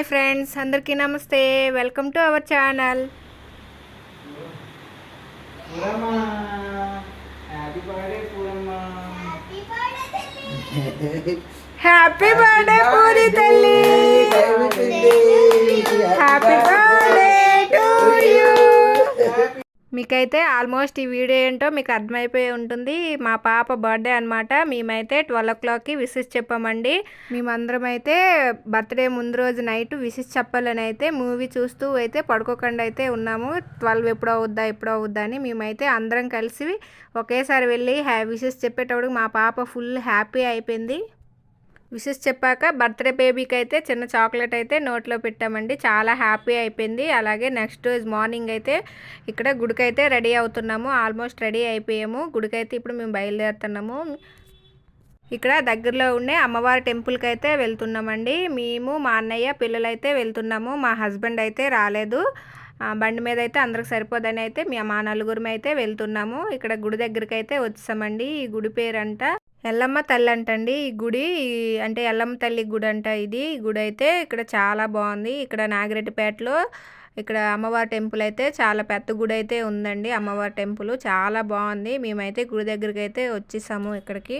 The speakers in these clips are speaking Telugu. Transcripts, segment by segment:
హాయ్ ఫ్రెండ్స్ అందరికీ నమస్తే. Welcome to our channel. Happy birthday Puri తల్లి. హ్యాపీ బర్త్డే మీకైతే ఆల్మోస్ట్ ఈ వీడియో ఏంటో మీకు అర్థమైపోయి ఉంటుంది. మా పాప బర్త్డే అనమాట మేమైతే ట్వెల్వ్ ఓ క్లాక్కి విసిస్ చెప్పామండి. మేమందరం అయితే బర్త్డే ముందు రోజు నైట్ విసిస్ చెప్పాలని అయితే మూవీ చూస్తూ అయితే పడుకోకుండా అయితే ఉన్నాము. ట్వెల్వ్ ఎప్పుడు అవుద్దా ఎప్పుడు అవుద్దా అని మేమైతే అందరం కలిసి ఒకేసారి వెళ్ళి హ్యా విసిస్ చెప్పేటప్పుడు మా పాప ఫుల్ హ్యాపీ అయిపోయింది. విషెస్ చెప్పాక బర్త్డే బేబీకి అయితే చిన్న చాక్లెట్ అయితే నోట్లో పెట్టామండి. చాలా హ్యాపీ అయిపోయింది. అలాగే నెక్స్ట్ రోజు మార్నింగ్ అయితే ఇక్కడ గుడికైతే రెడీ అవుతున్నాము. ఆల్మోస్ట్ రెడీ అయిపోయాము. గుడికైతే ఇప్పుడు మేము బయలుదేరుతున్నాము. ఇక్కడ దగ్గరలో ఉండే అమ్మవారి టెంపుల్కి అయితే వెళ్తున్నామండి. మేము మా అన్నయ్య పిల్లలైతే వెళ్తున్నాము. మా హస్బెండ్ అయితే రాలేదు. బండి మీద అయితే అందరికి సరిపోదని అయితే మేము మా నలుగురం అయితే వెళ్తున్నాము. ఇక్కడ గుడి దగ్గరికి అయితే వచ్చామండి. ఈ గుడి పేరంట ఎల్లమ్మ తల్లి అంటండి ఈ గుడి. అంటే ఎల్లమ్మ తల్లి గుడి అంట ఇది. ఈ గుడి అయితే ఇక్కడ చాలా బాగుంది. ఇక్కడ నాగిరెడ్డిపేటలో ఇక్కడ అమ్మవారి టెంపుల్ అయితే చాలా పెద్ద గుడి అయితే ఉందండి. అమ్మవారి టెంపుల్ చాలా బాగుంది. మేమైతే గుడి దగ్గరికి అయితే వచ్చేసాము ఇక్కడికి.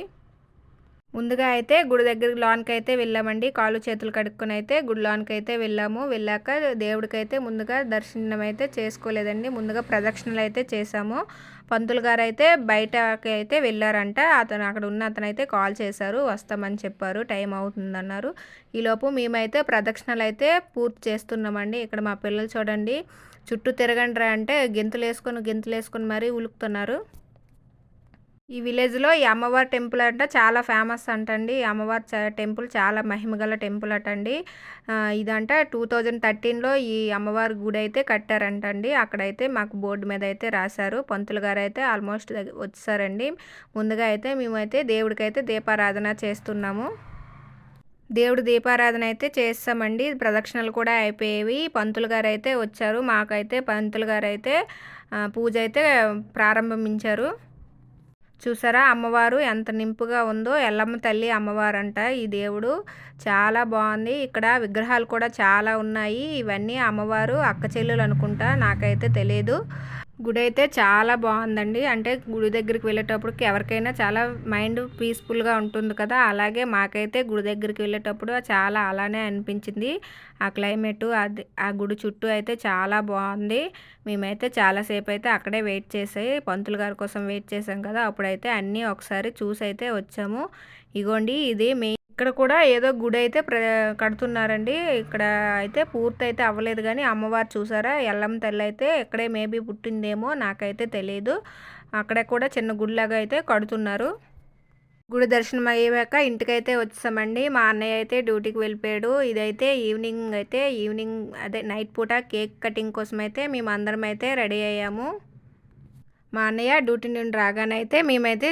ముందుగా అయితే గుడి దగ్గర లోనికి అయితే వెళ్ళామండి. కాళ్ళు చేతులు కడుక్కొని అయితే గుడి లాన్కి అయితే వెళ్ళాము. వెళ్ళాక దేవుడికి అయితే ముందుగా దర్శనం అయితే చేసుకోలేదండి. ముందుగా ప్రదక్షిణలు అయితే చేసాము పంతులు గారు అయితే బయటకి అయితే వెళ్ళారంట. అతను అక్కడ ఉన్న అతను అయితే కాల్ చేశారు. వస్తామని చెప్పారు. టైం అవుతుందన్నారు. ఈలోపు మేమైతే ప్రదక్షిణలు అయితే పూర్తి చేస్తున్నామండి. ఇక్కడ మా పిల్లలు చూడండి. చుట్టూ తిరగండి రా అంటే గింతలు వేసుకొని గింతలు వేసుకొని మరీ ఉలుకుతున్నారు. ఈ విలేజ్లో ఈ అమ్మవారి టెంపుల్ అంట చాలా ఫేమస్ అంటండి. ఈ అమ్మవారి చ- టెంపుల్ చాలా మహిమగల టెంపుల్ అటండి. ఇదంట టూ థౌజండ్ థర్టీన్లో ఈ అమ్మవారి గుడి అయితే కట్టారంటండి. అక్కడైతే మాకు బోర్డు మీద అయితే రాశారు. పంతులు గారు అయితే ఆల్మోస్ట్ వచ్చారండి. ముందుగా అయితే మేమైతే దేవుడికైతే దీపారాధన చేస్తున్నాము. దేవుడు దీపారాధన అయితే చేస్తామండి. ప్రదక్షిణలు కూడా అయిపోయేవి. పంతులు గారు అయితే వచ్చారు. మాకైతే పంతులు గారు అయితే పూజ అయితే ప్రారంభించారు. చూసారా? అమ్మవారు ఎంత నింపుగా ఉందో. ఎల్లమ్మ తల్లి అమ్మవారు అంట ఈ దేవుడు చాలా బాగుంది. ఇక్కడ విగ్రహాలు కూడా చాలా ఉన్నాయి. ఇవన్నీ అమ్మవారు అక్క చెల్లెలు అనుకుంటా. నాకైతే తెలియదు గుడి అయితే చాలా బాగుందండి. అంటే గుడి దగ్గరికి వెళ్ళేటప్పటికి ఎవరికైనా చాలా మైండ్ పీస్ఫుల్గా ఉంటుంది కదా. అలాగే మాకైతే గుడి దగ్గరికి వెళ్ళేటప్పుడు చాలా అలానే అనిపించింది. ఆ క్లైమేట్ అది ఆ గుడి చుట్టూ అయితే చాలా బాగుంది. మేమైతే చాలాసేపు అయితే అక్కడే వెయిట్ చేసాయి పంతులు గారి కోసం వెయిట్ చేసాం కదా. అప్పుడైతే అన్నీ ఒకసారి చూసి అయితే వచ్చాము. ఇగోండి ఇది మెయిన్ ఇక్కడ కూడా ఏదో గుడి అయితే ప్ర కడుతున్నారండి. ఇక్కడ అయితే పూర్తి అయితే అవ్వలేదు కానీ అమ్మవారు చూసారా? ఎల్లమ్మ తల్లి అయితే ఇక్కడే మేబీ పుట్టిందేమో నాకైతే తెలియదు అక్కడ కూడా చిన్న గుడిలాగా అయితే కడుతున్నారు. గుడి దర్శనం అయ్యాక ఇంటికైతే వచ్చామండి మా అన్నయ్య అయితే డ్యూటీకి వెళ్ళిపోయాడు. ఇదైతే ఈవినింగ్ అయితే ఈవినింగ్ అదే నైట్ పూట కేక్ కటింగ్ కోసం అయితే మేము అందరం అయితే రెడీ అయ్యాము. మా అన్నయ్య డ్యూటీ నుండి రాగానైతే మేమైతే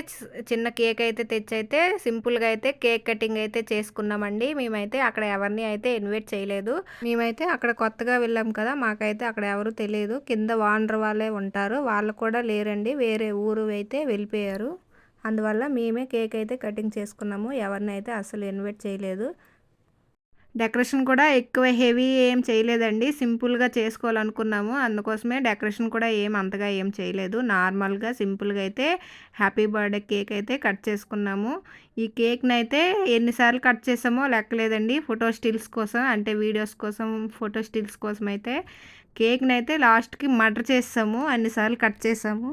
చిన్న కేక్ అయితే తెచ్చి అయితే సింపుల్గా అయితే కేక్ కటింగ్ అయితే చేసుకున్నామండి. మేమైతే అక్కడ ఎవరిని అయితే ఇన్వైట్ చేయలేదు. మేమైతే అక్కడ కొత్తగా వెళ్ళాం కదా మాకైతే అక్కడ ఎవరు తెలియదు. కింద వానర్ వాళ్ళే ఉంటారు. వాళ్ళు కూడా లేరండి. వేరే ఊరు అయితే వెళ్ళిపోయారు. అందువల్ల మేమే కేక్ అయితే కటింగ్ చేసుకున్నాము. ఎవరిని అయితే అసలు ఇన్వైట్ చేయలేదు. డెకరేషన్ కూడా ఎక్కువ హెవీ ఏం చేయలేదండి. సింపుల్గా చేసుకోవాలనుకున్నాము. అందుకోసమే డెకరేషన్ కూడా ఏం అంతగా ఏం చేయలేదు. నార్మల్గా సింపుల్గా అయితే హ్యాపీ బర్త్డే కేక్ అయితే కట్ చేసుకున్నాము. ఈ కేక్ని అయితే ఎన్నిసార్లు కట్ చేసామో లెక్కలేదండి. ఫోటో స్టిల్స్ కోసం అంటే వీడియోస్ కోసం ఫోటో స్టిల్స్ కోసం అయితే కేక్ని అయితే లాస్ట్కి మర్డర్ చేసాము. అన్నిసార్లు కట్ చేసాము.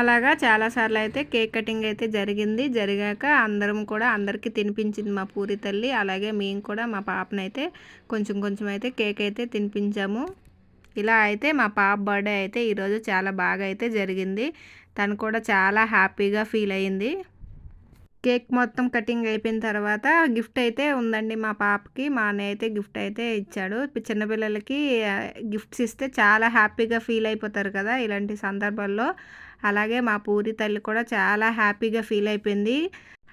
అలాగా చాలాసార్లు అయితే కేక్ కటింగ్ అయితే జరిగింది. జరిగాక అందరం కూడా అందరికీ తినిపించింది మా పూరి తల్లి. అలాగే మేము కూడా మా పాపనైతే కొంచెం కొంచెం అయితే కేక్ అయితే తినిపించాము. ఇలా అయితే మా పాప బర్త్డే అయితే ఈరోజు చాలా బాగా అయితే జరిగింది. తను కూడా చాలా హ్యాపీగా ఫీల్ అయ్యింది కేక్ మొత్తం కటింగ్ అయిపోయిన తర్వాత గిఫ్ట్ అయితే ఉందండి మా పాపకి మా అన్నయ్య అయితే గిఫ్ట్ అయితే ఇచ్చాడు. చిన్నపిల్లలకి గిఫ్ట్స్ ఇస్తే చాలా హ్యాపీగా ఫీల్ అయిపోతారు కదా ఇలాంటి సందర్భాల్లో. అలాగే మా పూరి తల్లి కూడా చాలా హ్యాపీగా ఫీల్ అయిపోయింది.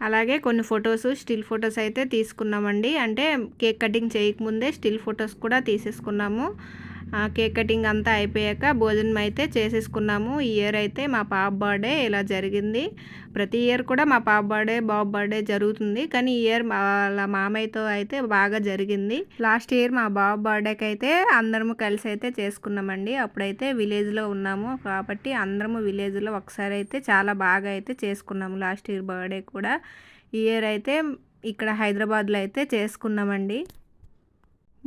అలాగే కొన్ని ఫొటోస్ స్టిల్ ఫొటోస్ అయితే తీసుకున్నామండి. అంటే కేక్ కటింగ్ చేయకముందే స్టిల్ ఫొటోస్ కూడా తీసేసుకున్నాము. కేక్ కటింగ్ అంతా అయిపోయాక భోజనం అయితే చేసేసుకున్నాము. ఈ ఇయర్ అయితే మా పాప బర్త్డే ఇలా జరిగింది. ప్రతి ఇయర్ కూడా మా పాప బర్త్డే బాబు బర్త్డే జరుగుతుంది. కానీ ఈ ఇయర్ మా వాళ్ళ మామయ్యతో అయితే బాగా జరిగింది. లాస్ట్ ఇయర్ మా బాబు బర్త్డేకి అయితే అందరము కలిసి అయితే చేసుకున్నామండి. అప్పుడైతే విలేజ్లో ఉన్నాము కాబట్టి అందరము విలేజ్లో ఒకసారి అయితే చాలా బాగా అయితే చేసుకున్నాము లాస్ట్ ఇయర్ బర్త్డే కూడా. ఈ ఇయర్ అయితే ఇక్కడ హైదరాబాద్లో అయితే చేసుకున్నామండి.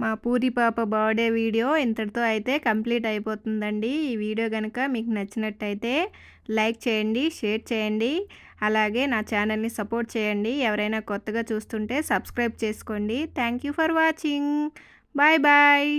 మా పూరి పాప బర్త్డే వీడియో ఇంతటితో అయితే కంప్లీట్ అయిపోతుందండి. ఈ వీడియో కనుక మీకు నచ్చినట్టయితే లైక్ చేయండి షేర్ చేయండి అలాగే నా ఛానల్ని సపోర్ట్ చేయండి. ఎవరైనా కొత్తగా చూస్తుంటే సబ్స్క్రైబ్ చేసుకోండి. Thank you for watching. Bye bye.